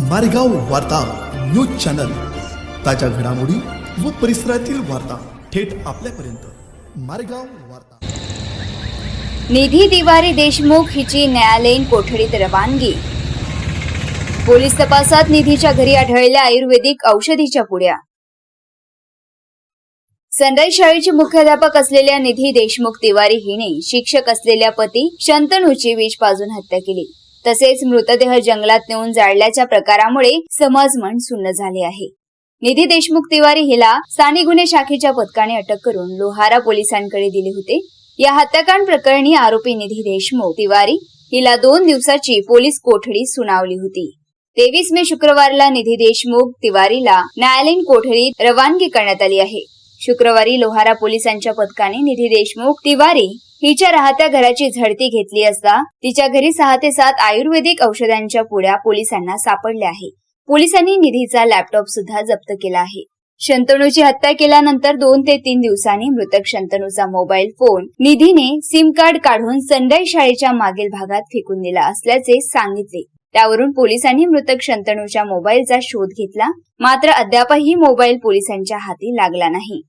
मारेगाव वार्ता news channel. ताज्या घडामोडी व परिसरातील वार्ता थेट आपल्यापर्यंत. मारेगाव वार्ता. निधी तिवारी देशमुख हिची न्यायालयीन कोठडीत रवानगी. पोलीस तपासात निधीच्या घरी आढळल्या आयुर्वेदिक औषधीच्या पुड्या. सनराईज शाळेचे मुख्याध्यापक असलेल्या निधी देशमुख तिवारी हिने शिक्षक असलेल्या पती शंतनूची वीज पाजून हत्या केली. तसेच मृतदेह जंगलात नेऊन जाळल्याच्या प्रकारामुळे समाजमन सुन्न झाले आहे. निधी देशमुख तिवारी हिला साने गुन्हे शाखेच्या पथकाने अटक करून लोहारा पोलिसांकडे दिले होते. या हत्याकांड प्रकरणी आरोपी निधी देशमुख तिवारी हिला दोन दिवसाची पोलीस कोठडी सुनावली होती. तेवीस मे शुक्रवारला निधी देशमुख तिवारीला न्यायालयीन कोठडीत रवानगी करण्यात आली आहे. शुक्रवारी लोहारा पोलिसांच्या पथकाने निधी देशमुख तिवारी हिच्या राहत्या घराची झडती घेतली असता तिच्या घरी सहा ते सात आयुर्वेदिक औषधांच्या पुड्या पोलिसांना सापडल्या आहे पोलिसांनी निधीचा लॅपटॉप सुद्धा जप्त केला आहे. शंतनूची हत्या केल्यानंतर दोन ते तीन दिवसांनी मृतक शंतनूचा मोबाईल फोन निधीने सिम कार्ड काढून संडाई शाळेच्या मागील भागात फेकून दिला असल्याचे सांगितले. त्यावरून पोलिसांनी मृतक शंतनूच्या मोबाईलचा शोध घेतला मात्र अद्यापही मोबाईल पोलिसांच्या हाती लागला नाही.